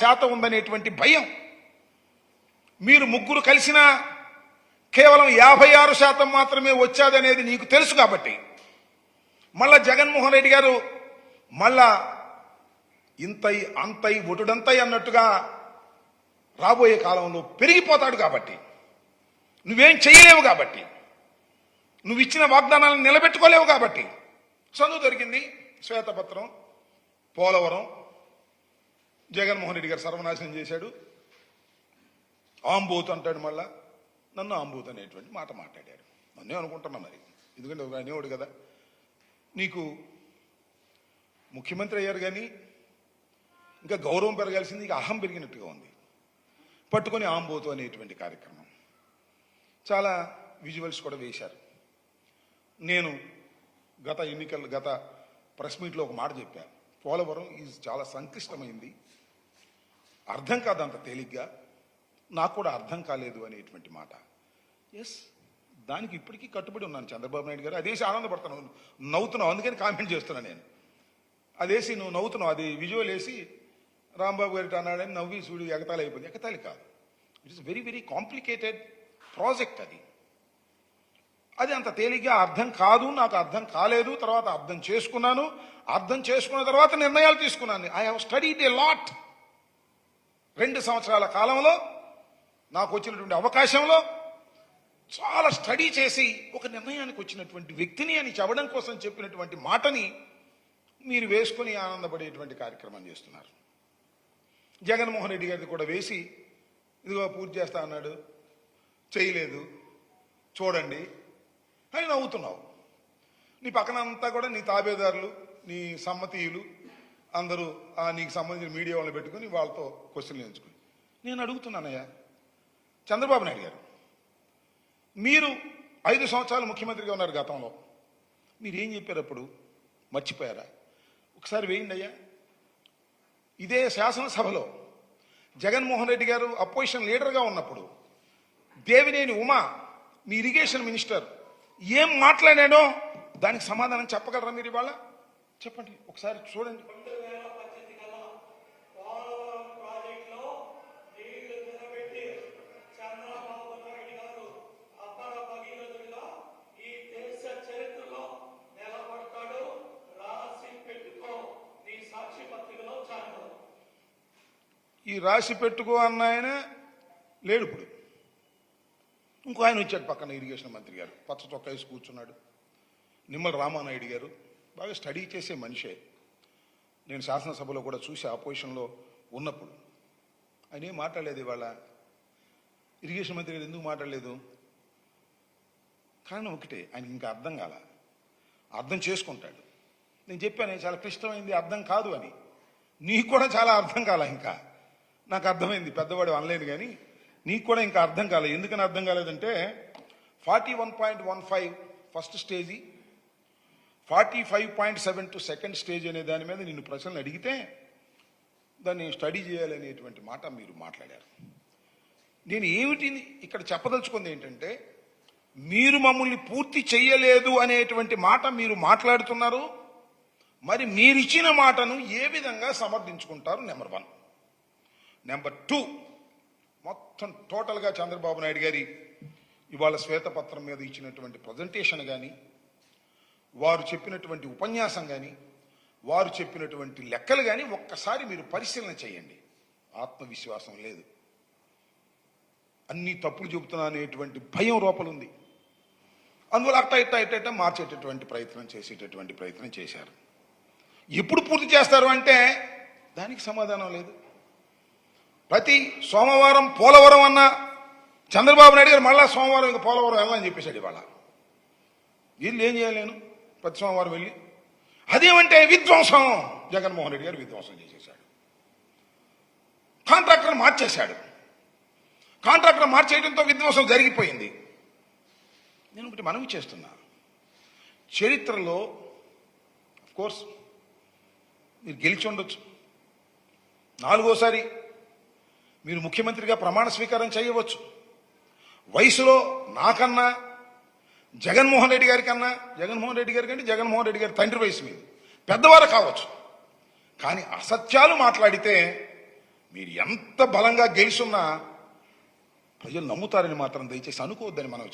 శాతం ఉందనేటువంటి భయం. మీరు ముగ్గురు కలిసినా కేవలం యాభై ఆరు శాతం మాత్రమే వచ్చాదనేది నీకు తెలుసు కాబట్టి. మళ్ళా జగన్మోహన్ రెడ్డి గారు మళ్ళా ఇంతై అంతై ఒటుడంతై అన్నట్టుగా రాబోయే కాలంలో పెరిగిపోతాడు కాబట్టి. నువ్వేం చేయలేవు కాబట్టి. నువ్వు ఇచ్చిన వాగ్దానాలను నిలబెట్టుకోలేవు కాబట్టి. చదువు దొరికింది శ్వేతపత్రం పోలవరం జగన్మోహన్ రెడ్డి గారు సర్వనాశనం చేశాడు. ఆంబూత్ అంటాడు మళ్ళా. నన్ను ఆంబూత్ అనేటువంటి మాట మాట్లాడాడు. నన్నే అనుకుంటున్నా మరి. ఎందుకంటే ఒక అనేవాడు కదా. నీకు ముఖ్యమంత్రి అయ్యారు కానీ ఇంకా గౌరవం పెరగాల్సింది ఇక అహం పెరిగినట్టుగా ఉంది. పట్టుకొని ఆంబోతు అనేటువంటి కార్యక్రమం. చాలా విజువల్స్ కూడా వేశారు. నేను గత ఎన్నికల గత ప్రెస్ మీట్లో ఒక మాట చెప్పాను. పోలవరం ఇది చాలా సంక్లిష్టమైంది. అర్థం కాదు అంత తేలిగ్గా నాకు కూడా అర్థం కాలేదు అనేటువంటి మాట. ఎస్ దానికి ఇప్పటికీ కట్టుబడి ఉన్నాను చంద్రబాబు నాయుడు గారు. అదేసి ఆనందపడుతున్నావు నవ్వుతున్నావు అందుకని కామెంట్ చేస్తున్నా నేను. అదేసి నువ్వు నవ్వుతున్నావు అది విజువల్ వేసి రాంబాబు గారి అన్నాడని నవ్వి సూడు ఎగతాళి అయిపోయింది. ఎగతాళి కాదు. It is very very complicated project అది. అది అంత తేలిగ్గా అర్థం కాదు నాకు అర్థం కాలేదు తర్వాత అర్థం చేసుకున్నాను. అర్థం చేసుకున్న తర్వాత నిర్ణయాలు తీసుకున్నాను. I have studied a lot రెండు సంవత్సరాల కాలంలో నాకు వచ్చినటువంటి అవకాశంలో చాలా స్టడీ చేసి ఒక నిర్ణయానికి వచ్చినటువంటి వ్యక్తిని అని చెప్పడం కోసం చెప్పినటువంటి మాటని మీరు వేసుకొని ఆనందపడేటువంటి కార్యక్రమం చేస్తున్నారు. జగన్మోహన్ రెడ్డి గారిది కూడా వేసి ఇదిగో పూర్తి చేస్తా అన్నాడు చేయలేదు చూడండి అని నవ్వుతున్నావు. నీ పక్కన అంతా కూడా నీ తాబేదారులు నీ సమ్మతీయులు అందరూ ఆ నీకు సంబంధించిన మీడియా వాళ్ళని పెట్టుకుని వాళ్ళతో క్వశ్చన్లు ఎంచుకుని. నేను అడుగుతున్నానయ్యా చంద్రబాబు నాయుడు గారు మీరు ఐదు సంవత్సరాలు ముఖ్యమంత్రిగా ఉన్నారు గతంలో. మీరు ఏం చెప్పారు అప్పుడు? మర్చిపోయారా? ఒకసారి వేయండి అయ్యా. ఇదే శాసనసభలో జగన్మోహన్ రెడ్డి గారు అపోజిషన్ లీడర్గా ఉన్నప్పుడు దేవినేని ఉమా మీ ఇరిగేషన్ మినిస్టర్ ఏం మాట్లాడాడో దానికి సమాధానం చెప్పగలరా మీరు ఇవాళ? చెప్పండి ఒకసారి చూడండి. ఈ రాసి పెట్టుకో ఈ రాసి పెట్టుకో అన్న ఆయన లేడు ఇప్పుడు. ఇంకో ఆయన వచ్చాడు పక్కన ఇరిగేషన్ మంత్రి గారు. పచ్చ చొక్కా వేసి కూర్చున్నాడు. నిమ్మల రామానాయుడు గారు. బాగా స్టడీ చేసే మనిషే. నేను శాసనసభలో కూడా చూసి ఆపోజిషన్లో ఉన్నప్పుడు. ఆయన ఏం మాట్లాడలేదు ఇవాళ? ఇరిగేషన్ మంత్రి గారు ఎందుకు మాట్లాడలేదు? కారణం ఒకటే ఆయనకి ఇంకా అర్థం కాల. అర్థం చేసుకుంటాడు. నేను చెప్పాను చాలా క్లిష్టమైంది అర్థం కాదు అని. నీకు కూడా చాలా అర్థం కాల ఇంకా. నాకు అర్థమైంది పెద్దవాడు అనలేదు కానీ నీకు కూడా ఇంకా అర్థం కాలేదు ఎందుకని అర్థం కాలేదంటే forty one point one five first stage forty five point seven two second stage అనే దాని మీద నిన్ను ప్రశ్నలు అడిగితే దాన్ని స్టడీ చేయాలనేటువంటి మాట మీరు మాట్లాడారు. నేను ఏమిటి ఇక్కడ చెప్పదలుచుకుంది ఏంటంటే మీరు మమ్మల్ని పూర్తి చేయలేదు అనేటువంటి మాట మీరు మాట్లాడుతున్నారు మరి మీరిచ్చిన మాటను ఏ విధంగా సమర్థించుకుంటారు? Number one. నెంబర్ టూ మొత్తం టోటల్గా చంద్రబాబు నాయుడు గారి ఇవాళ శ్వేతపత్రం మీద ఇచ్చినటువంటి ప్రజెంటేషన్ కానీ వారు చెప్పినటువంటి ఉపన్యాసం కానీ వారు చెప్పినటువంటి లెక్కలు కానీ ఒక్కసారి మీరు పరిశీలన చేయండి. ఆత్మవిశ్వాసం లేదు. అన్ని తప్పులు చెబుతున్నా అనేటువంటి భయం లోపలుంది. అందువల్ల అట్ట ఇట్ట ఇట్ట ఇట్ట మార్చేటటువంటి ప్రయత్నం చేసేటటువంటి ప్రయత్నం చేశారు. ఎప్పుడు పూర్తి చేస్తారు అంటే దానికి సమాధానం లేదు. ప్రతి సోమవారం పోలవరం అన్న చంద్రబాబు నాయుడు గారు మళ్ళా సోమవారం ఇంకా పోలవరం వెళ్ళాలని చెప్పేశాడు ఇవాళ. వీళ్ళు ఏం చేయలేను? నేను వారు వెళ్ళి అదేమంటే విధ్వంసం. జగన్మోహన్ రెడ్డి గారు విధ్వంసం చేసేశాడు. కాంట్రాక్టర్ మార్చేశాడు. కాంట్రాక్టర్ మార్చేయడంతో విధ్వంసం జరిగిపోయింది. నేను ఒకటి మనవి చేస్తున్నా. చరిత్రలో కోర్స్ మీరు గెలిచి ఉండొచ్చు. నాలుగోసారి మీరు ముఖ్యమంత్రిగా ప్రమాణ స్వీకారం చేయవచ్చు. వయసులో నాకన్నా జగన్మోహన్ రెడ్డి గారి కన్నా జగన్మోహన్ రెడ్డి గారి కంటే జగన్మోహన్ రెడ్డి గారి తండ్రి వయసు మీద. పెద్దవారు కావచ్చు. కానీ అసత్యాలు మాట్లాడితే మీరు ఎంత బలంగా గెలుచున్నా ప్రజలు నమ్ముతారని మాత్రం దయచేసి అనుకోవద్దని మనం